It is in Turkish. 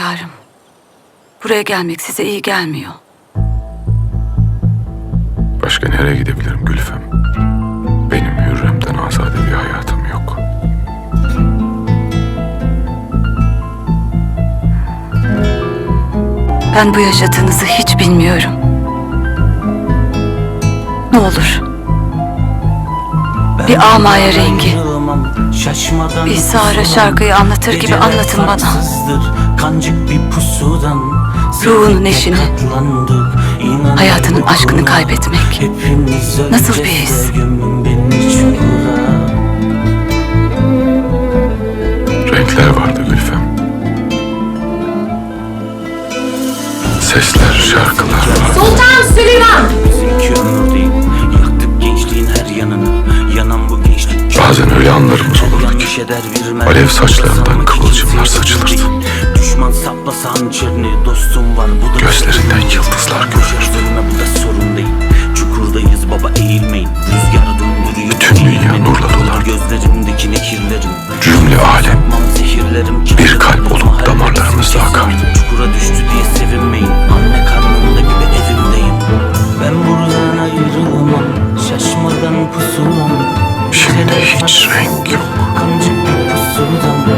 hünkârım. Buraya gelmek size iyi gelmiyor. Başka nereye gidebilirim Gülfem? Benim Hürrem'den azade bir hayatım yok. Ben bu yaşadığınızı hiç bilmiyorum. Ne olur Bir amaya rengi, Şaşmadan bir Sahara şarkıyı anlatır gibi anlatın bana. Kancık bir pusudan Ruhunun sevdik, eşini, katlandık, inandık hayatının aşkını kaybetmek. Nasıl bir his? Renkler vardı Gülfem. Sesler, şarkılar vardı. Sultan Süleyman! Bizimki ömür değil Yaktık gençliğin her yanını Yanan bu gençlik çok Bazen öyle anlarımız olurdu ki, alev saçlarından Sanmak dostum var bu da Gözlerinden yıldızlar görünür Bu da sorun değil Çukurdayız baba eğilmeyin. Rüzgar döndürüyor Bütün dünya nurla dolar. Gözlerimdeki nehirlerim. Cümle alem. Bir kalp olup damarlarımızda akar Çukura düştü diye sevinmeyin. Anne karnımda gibi evimdeyim. Ben buradan ayrılamam. Şaşmadan pusulam. Şimdi hiç renk yok. Kancık bir pusulam